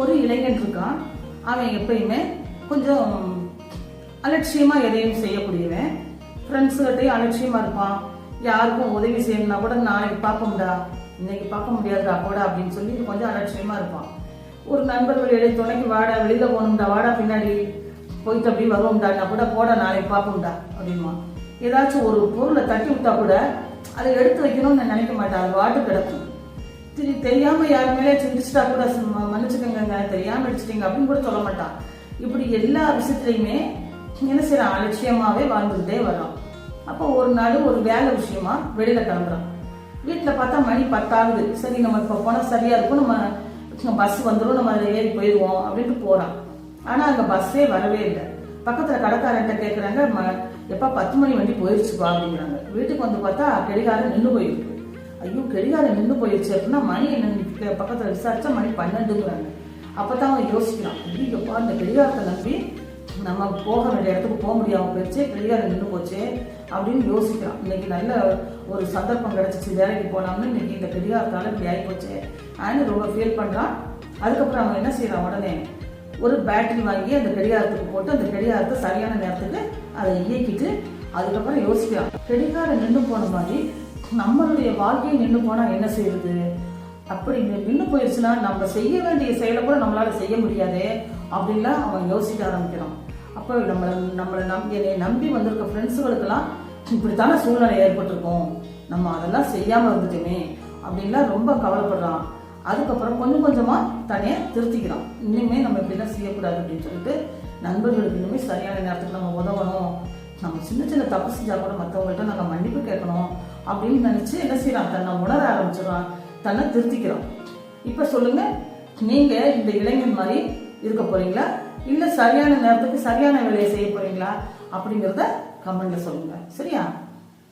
ஒரு இளைஞன் இருக்கான். அவன் எப்பயுமே கொஞ்சம் அலட்சியமாக எதையும் செய்யக்கூடியவன். ஃப்ரெண்ட்ஸுகிட்டையும் அலட்சியமாக இருப்பான். யாருக்கும் உதவி செய்யணும்னா கூட நாளைக்கு பார்ப்போம்டா இன்னைக்கு பார்க்க முடியாதுடா கூட அப்படின்னு சொல்லி கொஞ்சம் அலட்சியமாக இருப்பான். ஒரு நண்பர்கள் இடையே துணைக்கு வாடா வெளியில் போகணும்டா வாடா பின்னாடி போயிட்டு அப்படி வருவோம்டான்னா கூட போடா நாளைக்கு பார்ப்போம்டா அப்படிமா ஏதாச்சும் ஒரு பொருளை தட்டி விட்டா கூட அதை எடுத்து வைக்கணும்னு நான் நினைக்க மாட்டேன். அது வாட்டு கிடக்கும் சரி தெரியாம யார் மேலே கூட சும்மா மன்னிச்சுக்கோங்க தெரியாம அடிச்சிட்டீங்க அப்படின்னு கூட சொல்ல மாட்டான் இப்படி எல்லா விஷயத்துலையுமே என்ன செய்யறான் அலட்சியமாவே வாழ்ந்துகிட்டே வர்றான் அப்போ ஒரு நாள் ஒரு வேலை விஷயமா வெளியில கிளம்புறான் வீட்டில் பார்த்தா மணி பத்தாவது சரி நம்ம இப்போ போனால் சரியா இருக்கும். நம்ம பஸ் வந்துடும் நம்ம அதில் ஏறி போயிடுவோம் அப்படின்ட்டு போறான் ஆனா அங்க பஸ்ஸே வரவே இல்லை. பக்கத்துல கடைக்காரன்ட்ட கேட்குறாங்க "ம- எப்பா பத்து மணி வண்டி போயிருச்சுப்பா அப்படிங்கிறாங்க. வீட்டுக்கு வந்து பார்த்தா கெடிகாரம் நின்று போயிருக்கு. ஐயோ கடிகாரம் நின்று போயிருச்சு? அப்படின்னா மணி என்ன பக்கத்தில் விசாரிச்சா மணி பன்னெண்டுங்கிறாங்க. அப்பதான் அவன் யோசிக்கிறான். ஐயோப்பா அந்த கெடிகாரத்தை நம்பி நம்ம போக வேண்டிய இடத்துக்கு போக முடியாமல் போயிடுச்சு கெடிகாரம் நின்று போச்சு அப்படின்னு யோசிக்கிறான். இன்னைக்கு நல்ல ஒரு சந்தர்ப்பம் கிடச்சிச்சு வேலைக்கு போலாம்னு இன்னைக்கு இந்த கெடிகாரத்தால் இப்படி ஆகி போச்சு அப்படின்னு ரொம்ப ஃபீல் பண்ணுறான் அதுக்கப்புறம் அவன் என்ன செய்கிறான் உடனே ஒரு பேட்டரி வாங்கி அந்த கடிகாரத்துக்கு போட்டு அந்த கடிகாரத்தை சரியான நேரத்துக்கு அதை இயக்கிட்டு அதுக்கப்புறம் யோசிக்கிறான். கடிகாரம் நின்று போன மாதிரி நம்மளுடைய வாழ்க்கையை நின்று போனால் என்ன செய்யறது அப்படி நின்று போயிடுச்சுன்னா நம்ம செய்ய வேண்டிய செயலை கூட நம்மளால் செய்ய முடியாதே அப்படின்லாம் அவன் யோசிக்க ஆரம்பிக்கிறான் அப்போ நம்மளை நம்மளை நம் என்னை நம்பி வந்திருக்க ஃப்ரெண்ட்ஸுகளுக்கெல்லாம் இப்படித்தான சூழ்நிலை ஏற்பட்டிருக்கும். நம்ம அதெல்லாம் செய்யாமல் இருந்துட்டோமே அப்படின்லாம் ரொம்ப கவலைப்படுறான். அதுக்கப்புறம் கொஞ்சம் கொஞ்சமாக தனியாக திருத்திக்கிறான். இனிமேல் நம்ம இப்படிலாம் செய்யக்கூடாது அப்படின்னு சொல்லிட்டு நண்பர்களுக்கு இன்னுமே சரியான நேரத்துக்கு நம்ம உதவணும். நம்ம சின்ன சின்ன தப்பு செஞ்சா கூட மற்றவங்கள்ட்ட நம்ம மன்னிப்பு கேட்கணும் அப்படின்னு நினைச்சு என்ன செய்யறான் தன்னை உணர ஆரம்பிச்சிடறான். தன்னை திருத்திக்கிறான். இப்ப சொல்லுங்க நீங்க இந்த இளைஞன் மாதிரி இருக்க போறீங்களா? இல்ல சரியான நேரத்துக்கு சரியான வேலையை செய்ய போறீங்களா? அப்படிங்கிறத கமெண்ட்ல சொல்லுங்க. சரியா?